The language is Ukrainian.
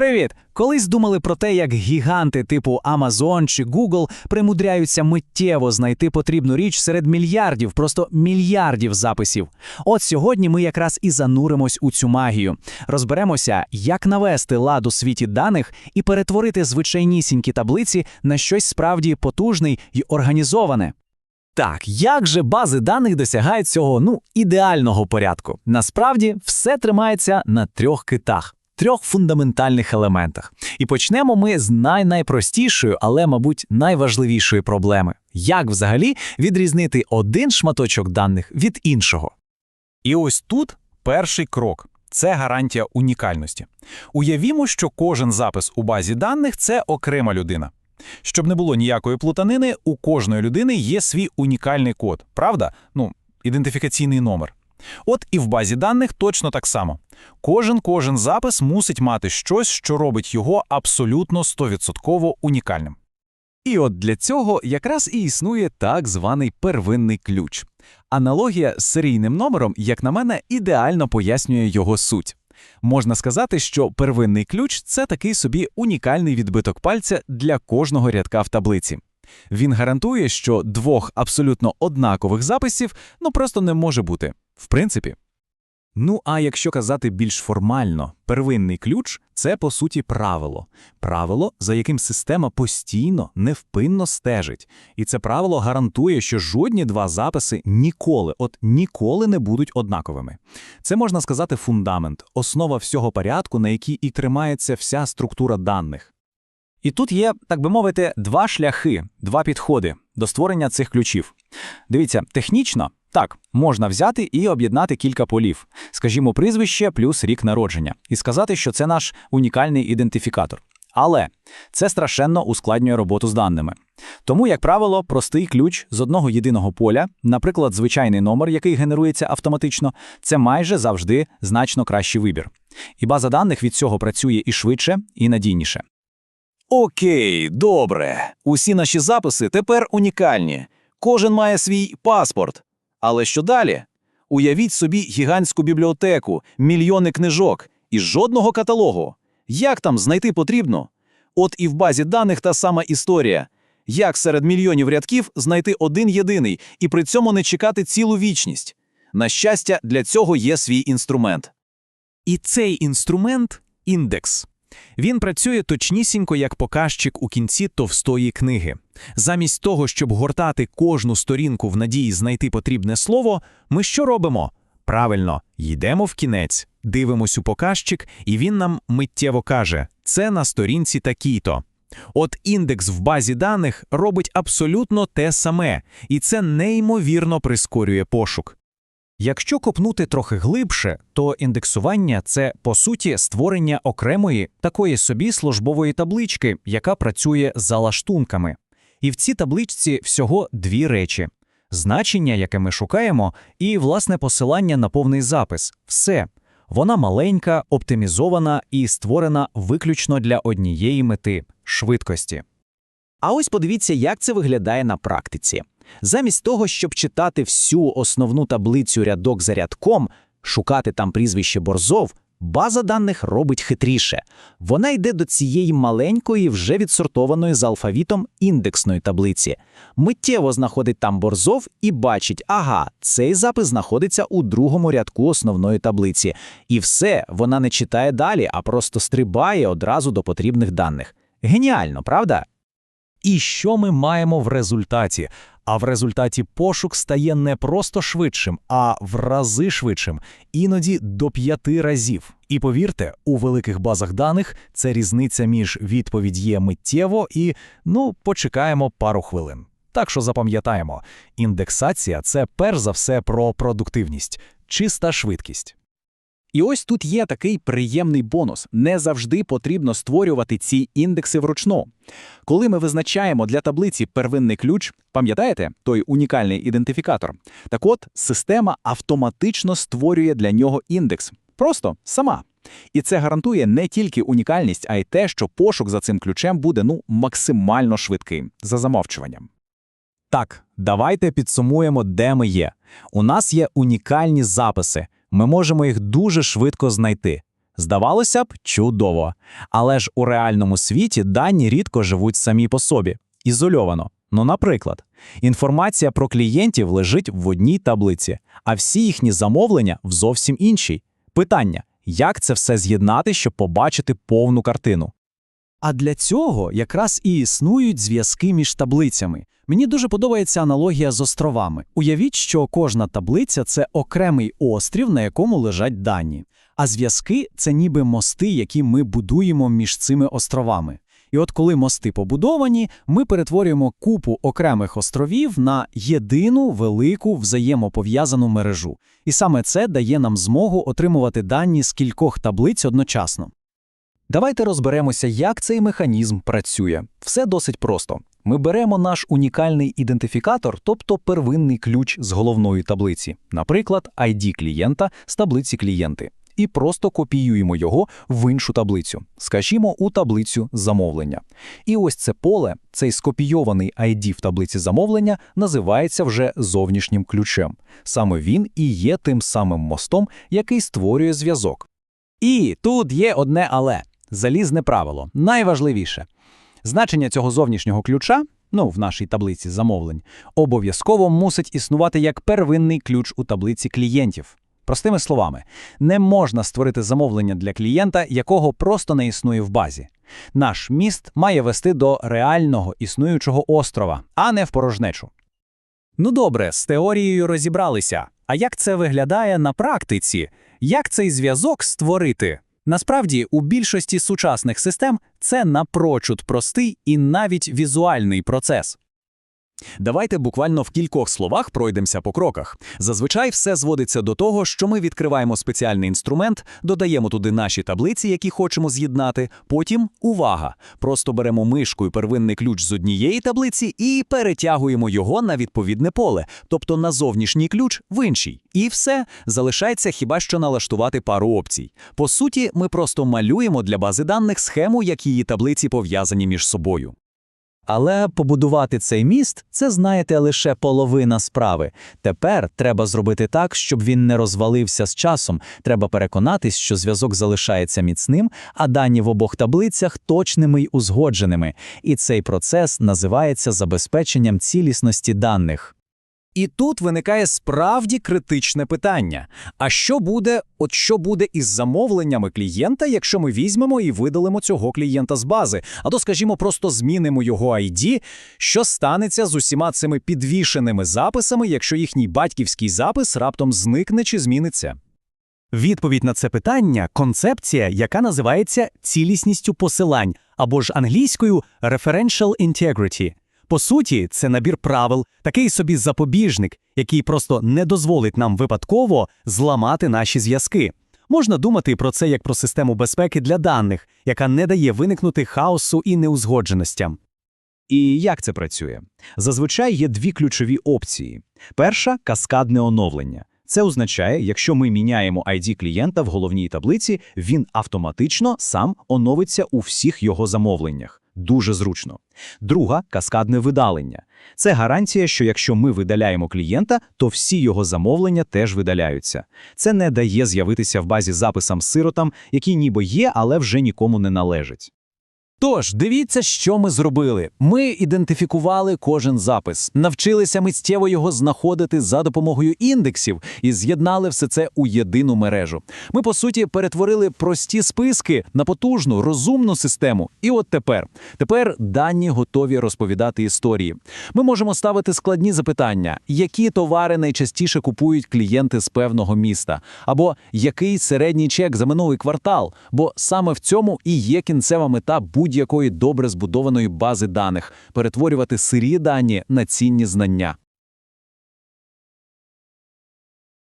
Привіт! Колись думали про те, як гіганти типу Amazon чи Google примудряються миттєво знайти потрібну річ серед мільярдів, просто мільярдів записів. От сьогодні ми якраз і зануримось у цю магію. Розберемося, як навести лад у світі даних і перетворити звичайнісінькі таблиці на щось справді потужне й організоване. Так, як же бази даних досягають цього ну ідеального порядку? Насправді все тримається на трьох китах. Трьох фундаментальних елементах. І почнемо ми з най-найпростішої, але, мабуть, найважливішої проблеми: як взагалі відрізнити один шматочок даних від іншого. І ось тут перший крок це гарантія унікальності. Уявімо, що кожен запис у базі даних це окрема людина. Щоб не було ніякої плутанини, у кожної людини є свій унікальний код, правда? Ну, ідентифікаційний номер. От і в базі даних точно так само. Кожен кожен запис мусить мати щось, що робить його абсолютно 100% унікальним. І от для цього якраз і існує так званий первинний ключ. Аналогія з серійним номером, як на мене, ідеально пояснює його суть. Можна сказати, що первинний ключ це такий собі унікальний відбиток пальця для кожного рядка в таблиці. Він гарантує, що двох абсолютно однакових записів ну просто не може бути. В принципі. Ну, а якщо казати більш формально, первинний ключ це по суті правило. Правило, за яким система постійно, невпинно стежить. І це правило гарантує, що жодні два записи ніколи, от ніколи не будуть однаковими. Це можна сказати фундамент, основа всього порядку, на якій і тримається вся структура даних. І тут є, так би мовити, два шляхи, два підходи до створення цих ключів. Дивіться, технічно. Так, можна взяти і об'єднати кілька полів, скажімо, прізвище плюс рік народження, і сказати, що це наш унікальний ідентифікатор. Але це страшенно ускладнює роботу з даними. Тому, як правило, простий ключ з одного єдиного поля, наприклад, звичайний номер, який генерується автоматично, це майже завжди значно кращий вибір. І база даних від цього працює і швидше, і надійніше. Окей, добре. Усі наші записи тепер унікальні. Кожен має свій паспорт. Але що далі? Уявіть собі гігантську бібліотеку, мільйони книжок і жодного каталогу. Як там знайти потрібно? От і в базі даних та сама історія. Як серед мільйонів рядків знайти один єдиний і при цьому не чекати цілу вічність? На щастя, для цього є свій інструмент. І цей інструмент індекс. Він працює точнісінько як показчик у кінці товстої книги. Замість того, щоб гортати кожну сторінку в надії знайти потрібне слово, ми що робимо? Правильно, йдемо в кінець, дивимось у показчик, і він нам миттєво каже: це на сторінці такій-то. От індекс в базі даних робить абсолютно те саме, і це неймовірно прискорює пошук. Якщо копнути трохи глибше, то індексування це по суті створення окремої такої собі службової таблички, яка працює за лаштунками. І в цій табличці всього дві речі: значення, яке ми шукаємо, і власне посилання на повний запис. Все. Вона маленька, оптимізована і створена виключно для однієї мети швидкості. А ось подивіться, як це виглядає на практиці. Замість того, щоб читати всю основну таблицю рядок за рядком, шукати там прізвище борзов, база даних робить хитріше. Вона йде до цієї маленької, вже відсортованої з алфавітом індексної таблиці. Миттєво знаходить там борзов і бачить, ага, цей запис знаходиться у другому рядку основної таблиці. І все, вона не читає далі, а просто стрибає одразу до потрібних даних. Геніально, правда? І що ми маємо в результаті? А в результаті пошук стає не просто швидшим, а в рази швидшим, іноді до п'яти разів. І повірте, у великих базах даних це різниця між відповідь є миттєво і ну почекаємо пару хвилин. Так що запам'ятаємо, індексація це перш за все про продуктивність, чиста швидкість. І ось тут є такий приємний бонус. Не завжди потрібно створювати ці індекси вручну. Коли ми визначаємо для таблиці первинний ключ, пам'ятаєте той унікальний ідентифікатор? Так от система автоматично створює для нього індекс. Просто сама. І це гарантує не тільки унікальність, а й те, що пошук за цим ключем буде ну максимально швидкий за замовчуванням. Так, давайте підсумуємо, де ми є. У нас є унікальні записи. Ми можемо їх дуже швидко знайти. Здавалося б, чудово. Але ж у реальному світі дані рідко живуть самі по собі, ізольовано. Ну, наприклад, інформація про клієнтів лежить в одній таблиці, а всі їхні замовлення в зовсім іншій. Питання: як це все з'єднати, щоб побачити повну картину? А для цього якраз і існують зв'язки між таблицями. Мені дуже подобається аналогія з островами. Уявіть, що кожна таблиця це окремий острів, на якому лежать дані. А зв'язки це ніби мости, які ми будуємо між цими островами. І от коли мости побудовані, ми перетворюємо купу окремих островів на єдину велику взаємопов'язану мережу. І саме це дає нам змогу отримувати дані з кількох таблиць одночасно. Давайте розберемося, як цей механізм працює. Все досить просто. Ми беремо наш унікальний ідентифікатор, тобто первинний ключ з головної таблиці, наприклад, ID клієнта з таблиці клієнти, і просто копіюємо його в іншу таблицю, скажімо, у таблицю замовлення. І ось це поле, цей скопійований ID в таблиці замовлення, називається вже зовнішнім ключем. Саме він і є тим самим мостом, який створює зв'язок. І тут є одне але залізне правило, найважливіше. Значення цього зовнішнього ключа, ну, в нашій таблиці замовлень, обов'язково мусить існувати як первинний ключ у таблиці клієнтів. Простими словами, не можна створити замовлення для клієнта, якого просто не існує в базі. Наш міст має вести до реального існуючого острова, а не в порожнечу. Ну добре, з теорією розібралися. А як це виглядає на практиці? Як цей зв'язок створити? Насправді, у більшості сучасних систем це напрочуд простий і навіть візуальний процес. Давайте буквально в кількох словах пройдемося по кроках. Зазвичай все зводиться до того, що ми відкриваємо спеціальний інструмент, додаємо туди наші таблиці, які хочемо з'єднати. Потім увага! Просто беремо мишкою первинний ключ з однієї таблиці і перетягуємо його на відповідне поле, тобто на зовнішній ключ в іншій. І все залишається хіба що налаштувати пару опцій. По суті, ми просто малюємо для бази даних схему, як її таблиці пов'язані між собою. Але побудувати цей міст це, знаєте, лише половина справи. Тепер треба зробити так, щоб він не розвалився з часом. Треба переконатись, що зв'язок залишається міцним, а дані в обох таблицях точними й узгодженими. І цей процес називається забезпеченням цілісності даних. І тут виникає справді критичне питання: а що буде, от що буде із замовленнями клієнта, якщо ми візьмемо і видалимо цього клієнта з бази, а то, скажімо, просто змінимо його ID, що станеться з усіма цими підвішеними записами, якщо їхній батьківський запис раптом зникне чи зміниться? Відповідь на це питання концепція, яка називається цілісністю посилань або ж англійською referential integrity. По суті, це набір правил, такий собі запобіжник, який просто не дозволить нам випадково зламати наші зв'язки. Можна думати про це як про систему безпеки для даних, яка не дає виникнути хаосу і неузгодженостям. І як це працює? Зазвичай є дві ключові опції. Перша каскадне оновлення. Це означає, якщо ми міняємо ID клієнта в головній таблиці, він автоматично сам оновиться у всіх його замовленнях. Дуже зручно. Друга каскадне видалення. Це гарантія, що якщо ми видаляємо клієнта, то всі його замовлення теж видаляються. Це не дає з'явитися в базі записам сиротам, які ніби є, але вже нікому не належать. Тож, дивіться, що ми зробили. Ми ідентифікували кожен запис, навчилися миттєво його знаходити за допомогою індексів і з'єднали все це у єдину мережу. Ми, по суті, перетворили прості списки на потужну, розумну систему. І от тепер. Тепер дані готові розповідати історії. Ми можемо ставити складні запитання, які товари найчастіше купують клієнти з певного міста, або який середній чек за минулий квартал, бо саме в цьому і є кінцева мета будь-якої добре збудованої бази даних перетворювати сирі дані на цінні знання.